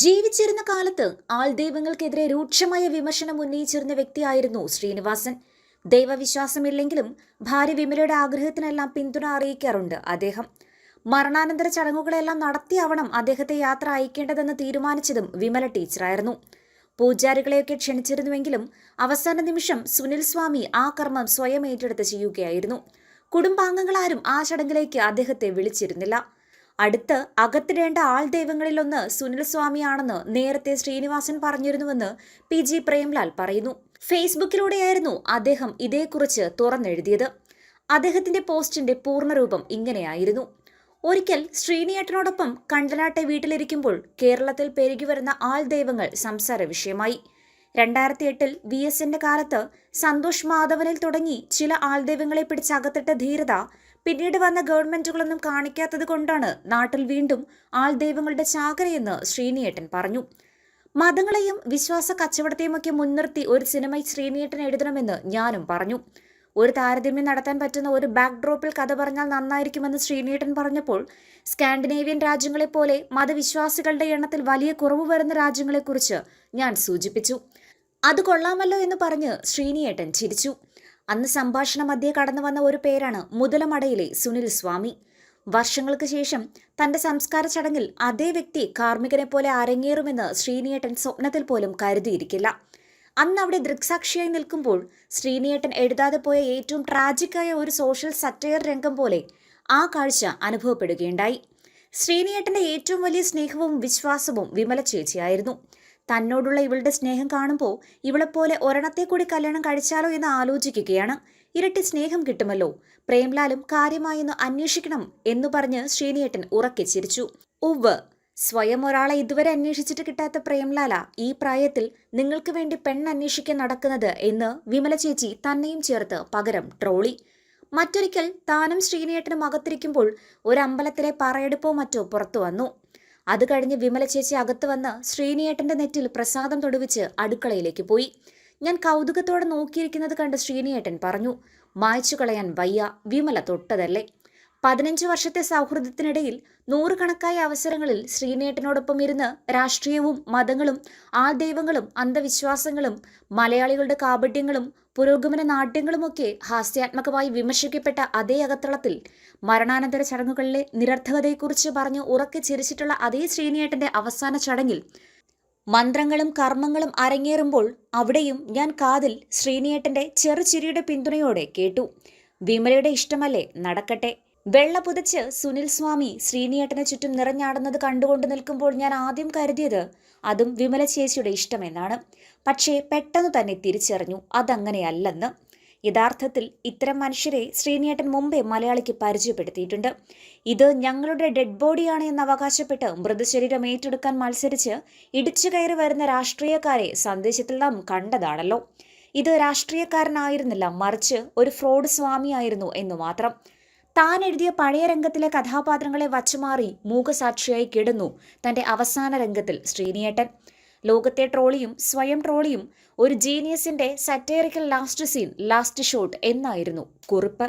ജീവിച്ചിരുന്ന കാലത്ത് ആൾദൈവങ്ങൾക്കെതിരെ രൂക്ഷമായ വിമർശനം ഉന്നയിച്ചിരുന്ന വ്യക്തിയായിരുന്നു ശ്രീനിവാസൻ. ദൈവവിശ്വാസമില്ലെങ്കിലും ഭാര്യ വിമലയുടെ ആഗ്രഹത്തിനെല്ലാം പിന്തുണ അറിയിക്കാറുണ്ട് അദ്ദേഹം. മരണാനന്തര ചടങ്ങുകളെല്ലാം നടത്തിയാവണം അദ്ദേഹത്തെ യാത്ര അയക്കേണ്ടതെന്ന് തീരുമാനിച്ചതും വിമല ടീച്ചറായിരുന്നു. പൂജാരികളെയൊക്കെ ക്ഷണിച്ചിരുന്നുവെങ്കിലും അവസാന നിമിഷം സുനിൽ സ്വാമി ആ കർമ്മം സ്വയം ഏറ്റെടുത്ത് ചെയ്യുകയായിരുന്നു. കുടുംബാംഗങ്ങളാരും ആ ചടങ്ങിലേക്ക് അദ്ദേഹത്തെ വിളിച്ചിരുന്നില്ല. അടുത്ത് അകത്തിടേണ്ട ആൾ ദൈവങ്ങളിലൊന്ന് സുനിൽ സ്വാമിയാണെന്ന് നേരത്തെ ശ്രീനിവാസൻ പറഞ്ഞിരുന്നുവെന്ന് പി ജി പ്രേംലാൽ പറയുന്നു. ഫേസ്ബുക്കിലൂടെയായിരുന്നു അദ്ദേഹം ഇതേക്കുറിച്ച് തുറന്നെഴുതിയത്. അദ്ദേഹത്തിന്റെ പോസ്റ്റിന്റെ പൂർണരൂപം ഇങ്ങനെയായിരുന്നു. ഒരിക്കൽ ശ്രീനിയേട്ടനോടൊപ്പം കണ്ടനാട്ടെ വീട്ടിലിരിക്കുമ്പോൾ കേരളത്തിൽ പെരുകി വരുന്ന ആൾ ദൈവങ്ങൾ സംസാര വിഷയമായി. രണ്ടായിരത്തി എട്ടിൽ വി എസിന്റെ കാലത്ത് സന്തോഷ് മാധവനിൽ തുടങ്ങി ചില ആൾദൈവങ്ങളെ പിടിച്ചകത്തിട്ട ധീരത പിന്നീട് വന്ന ഗവൺമെന്റുകളൊന്നും കാണിക്കാത്തത് കൊണ്ടാണ് നാട്ടിൽ വീണ്ടും ആൾ ദൈവങ്ങളുടെ ചാകരയെന്ന് ശ്രീനിയേട്ടൻ പറഞ്ഞു. മതങ്ങളെയും വിശ്വാസ കച്ചവടത്തെയുമൊക്കെ മുൻനിർത്തി ഒരു സിനിമ ശ്രീനിയേട്ടൻ എഴുതണമെന്ന് ഞാനും പറഞ്ഞു. ഒരു താരതമ്യം നടത്താൻ പറ്റുന്ന ഒരു ബാക്ക്ഡ്രോപ്പിൽ കഥ പറഞ്ഞാൽ നന്നായിരിക്കുമെന്ന് ശ്രീനേട്ടൻ പറഞ്ഞപ്പോൾ സ്കാൻഡിനേവിയൻ രാജ്യങ്ങളെപ്പോലെ മതവിശ്വാസികളുടെ എണ്ണത്തിൽ വലിയ കുറവ് വരുന്ന രാജ്യങ്ങളെക്കുറിച്ച് ഞാൻ സൂചിപ്പിച്ചു. അത് കൊള്ളാമല്ലോ എന്ന് പറഞ്ഞ് ശ്രീനിയേട്ടൻ ചിരിച്ചു. അന്ന് സംഭാഷണ മധ്യേ കടന്നു വന്ന ഒരു പേരാണ് മുതലമടയിലെ സുനിൽ സ്വാമി. വർഷങ്ങൾക്ക് ശേഷം തന്റെ സംസ്കാര ചടങ്ങിൽ അതേ വ്യക്തി കാർമ്മികനെ പോലെ അരങ്ങേറുമെന്ന് ശ്രീനിയേട്ടൻ സ്വപ്നത്തിൽ പോലും കരുതിയിരിക്കില്ല. അന്ന് അവിടെ ദൃക്സാക്ഷിയായി നിൽക്കുമ്പോൾ ശ്രീനിയേട്ടൻ എഴുതാതെ പോയ ഏറ്റവും ട്രാജിക്കായ ഒരു സോഷ്യൽ സറ്റയർ രംഗം പോലെ ആ കാഴ്ച അനുഭവപ്പെടുകയുണ്ടായി. ശ്രീനിയേട്ടന്റെ ഏറ്റവും വലിയ സ്നേഹവും വിശ്വാസവും വിമല ചേച്ചിയായിരുന്നു. തന്നോടുള്ള ഇവളുടെ സ്നേഹം കാണുമ്പോൾ ഇവളെപ്പോലെ ഒരെണ്ണത്തെ കൂടി കല്യാണം കഴിച്ചാലോ എന്ന് ആലോചിക്കുകയാണ്. ഇരട്ടി സ്നേഹം കിട്ടുമല്ലോ. പ്രേംലാലും കാര്യമായൊന്ന് അന്വേഷിക്കണം എന്ന് പറഞ്ഞ് ശ്രീനിയേട്ടൻ ഉറക്കെ ചിരിച്ചു. ഉവ് സ്വയം ഒരാളെ ഇതുവരെ അന്വേഷിച്ചിട്ട് കിട്ടാത്ത പ്രേംലാല ഈ പ്രായത്തിൽ നിങ്ങൾക്ക് വേണ്ടി പെണ്ണന്വേഷിക്കാൻ നടക്കുന്നത് എന്ന് വിമല ചേച്ചി തന്നെയും ചേർത്ത് പകരം ട്രോളി. മറ്റൊരിക്കൽ താനും ശ്രീനേട്ടനും അകത്തിരിക്കുമ്പോൾ ഒരു പറയെടുപ്പോ മറ്റോ പുറത്തു വന്നു. അത് കഴിഞ്ഞ് വിമല ചേച്ചി അകത്ത് വന്ന് ശ്രീനിയേട്ടന്റെ നെറ്റിൽ പ്രസാദം തൊടുവിച്ച് അടുക്കളയിലേക്ക് പോയി. ഞാൻ കൗതുകത്തോടെ നോക്കിയിരിക്കുന്നത് കണ്ട് ശ്രീനിയേട്ടൻ പറഞ്ഞു മായ്ച്ചു കളയാൻ വയ്യ വിമല തൊട്ടതല്ലേ. പതിനഞ്ച് വർഷത്തെ സൗഹൃദത്തിനിടയിൽ നൂറുകണക്കായ അവസരങ്ങളിൽ ശ്രീനേട്ടനോടൊപ്പം ഇരുന്ന് രാഷ്ട്രീയവും മതങ്ങളും ആ ദൈവങ്ങളും അന്ധവിശ്വാസങ്ങളും മലയാളികളുടെ കാപട്യങ്ങളും പുരോഗമന നാട്യങ്ങളുമൊക്കെ ഹാസ്യാത്മകമായി വിമർശിക്കപ്പെട്ട അതേ അകത്തളത്തിൽ മരണാനന്തര ചടങ്ങുകളിലെ നിരർത്ഥകതയെക്കുറിച്ച് പറഞ്ഞ് ഉറക്കെ ചിരിച്ചിട്ടുള്ള അതേ ശ്രീനിയേട്ടന്റെ അവസാന ചടങ്ങിൽ മന്ത്രങ്ങളും കർമ്മങ്ങളും അരങ്ങേറുമ്പോൾ അവിടെയും ഞാൻ കാതിൽ ശ്രീനിയേട്ടന്റെ ചെറുചിരിയുടെ പിന്തുണയോടെ കേട്ടു. വിമലയുടെ ഇഷ്ടമല്ലേ? നടക്കട്ടെ. വെള്ള പുതച്ച് സുനിൽ സ്വാമി ശ്രീനിയേട്ടന് ചുറ്റും നിറഞ്ഞാടുന്നത് കണ്ടുകൊണ്ട് നിൽക്കുമ്പോൾ ഞാൻ ആദ്യം കരുതിയത് അതും വിമല ചേച്ചിയുടെ ഇഷ്ടമെന്നാണ്. പക്ഷേ പെട്ടെന്ന് തന്നെ തിരിച്ചറിഞ്ഞു അതങ്ങനെയല്ലെന്ന്. യഥാർത്ഥത്തിൽ ഇത്തരം മനുഷ്യരെ ശ്രീനിയേട്ടൻ മുമ്പേ മലയാളിക്ക് പരിചയപ്പെടുത്തിയിട്ടുണ്ട്. ഇത് ഞങ്ങളുടെ ഡെഡ് ബോഡിയാണ് എന്ന് അവകാശപ്പെട്ട് മൃതശരീരം ഏറ്റെടുക്കാൻ മത്സരിച്ച് ഇടിച്ചു കയറി വരുന്ന രാഷ്ട്രീയക്കാരെ സന്ദേശത്തിൽ നാം കണ്ടതാണല്ലോ. ഇത് രാഷ്ട്രീയക്കാരനായിരുന്നില്ല മറിച്ച് ഒരു ഫ്രോഡ് സ്വാമിയായിരുന്നു എന്ന് മാത്രം. താൻ എഴുതിയ പഴയ രംഗത്തിലെ കഥാപാത്രങ്ങളെ വച്ചുമാറി മൂകസാക്ഷിയായി കിടന്നു തന്റെ അവസാന രംഗത്തിൽ ശ്രീനിയേട്ടൻ. ലോകത്തെ ട്രോളിയും സ്വയം ട്രോളിയും ഒരു ജീനിയസിന്റെ satirical last scene last shot എന്നായിരുന്നു കുറിപ്പ്.